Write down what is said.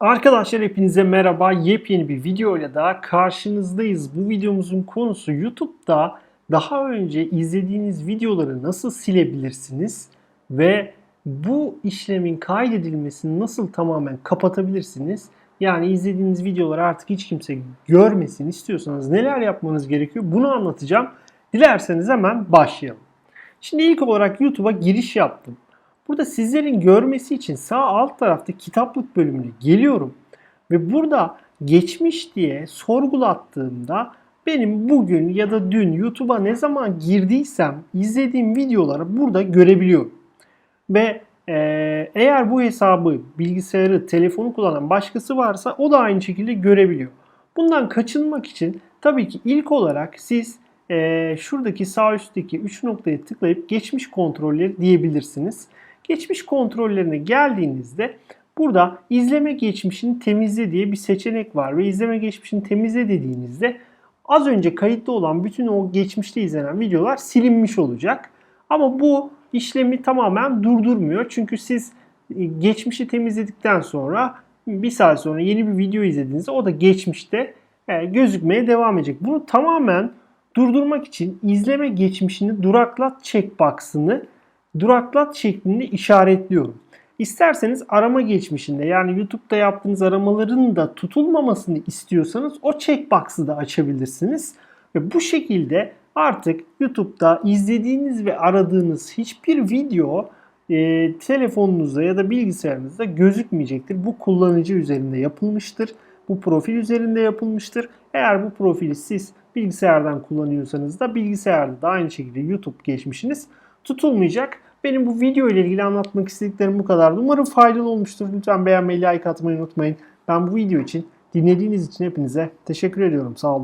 Arkadaşlar hepinize merhaba. Yepyeni bir videoyla daha karşınızdayız. Bu videomuzun konusu YouTube'da daha önce izlediğiniz videoları nasıl silebilirsiniz ve bu işlemin kaydedilmesini nasıl tamamen kapatabilirsiniz? Yani izlediğiniz videoları artık hiç kimse görmesin istiyorsanız neler yapmanız gerekiyor? Bunu anlatacağım. Dilerseniz hemen başlayalım. Şimdi ilk olarak YouTube'a giriş yaptım. Burada sizlerin görmesi için sağ alt tarafta kitaplık bölümüne geliyorum. Ve burada geçmiş diye sorgulattığımda benim bugün ya da dün YouTube'a ne zaman girdiysem izlediğim videoları burada görebiliyorum. Ve e, eğer bu hesabı, bilgisayarı, telefonu kullanan başkası varsa o da aynı şekilde görebiliyor. Bundan kaçınmak için tabii ki ilk olarak siz e, şuradaki sağ üstteki 3 noktaya tıklayıp geçmiş kontrolleri diyebilirsiniz. Geçmiş kontrollerine geldiğinizde burada izleme geçmişini temizle diye bir seçenek var ve izleme geçmişini temizle dediğinizde az önce kayıtlı olan bütün o geçmişte izlenen videolar silinmiş olacak. Ama bu işlemi tamamen durdurmuyor. Çünkü siz e, geçmişi temizledikten sonra bir saat sonra yeni bir video izlediğinizde o da geçmişte e, gözükmeye devam edecek. Bunu tamamen durdurmak için izleme geçmişini duraklat checkbox'ını duraklat şeklinde işaretliyorum. İsterseniz arama geçmişinde yani YouTube'da yaptığınız aramaların da tutulmamasını istiyorsanız o checkbox'ı da açabilirsiniz. Ve bu şekilde artık YouTube'da izlediğiniz ve aradığınız hiçbir video e, telefonunuzda ya da bilgisayarınızda gözükmeyecektir. Bu kullanıcı üzerinde yapılmıştır. Bu profil üzerinde yapılmıştır. Eğer bu profili siz bilgisayardan kullanıyorsanız da bilgisayarda da aynı şekilde YouTube geçmişiniz tutulmayacak. Benim bu video ile ilgili anlatmak istediklerim bu kadardı. Umarım faydalı olmuştur. Lütfen beğenmeyi, like atmayı unutmayın. Ben bu video için dinlediğiniz için hepinize teşekkür ediyorum. Sağ olun.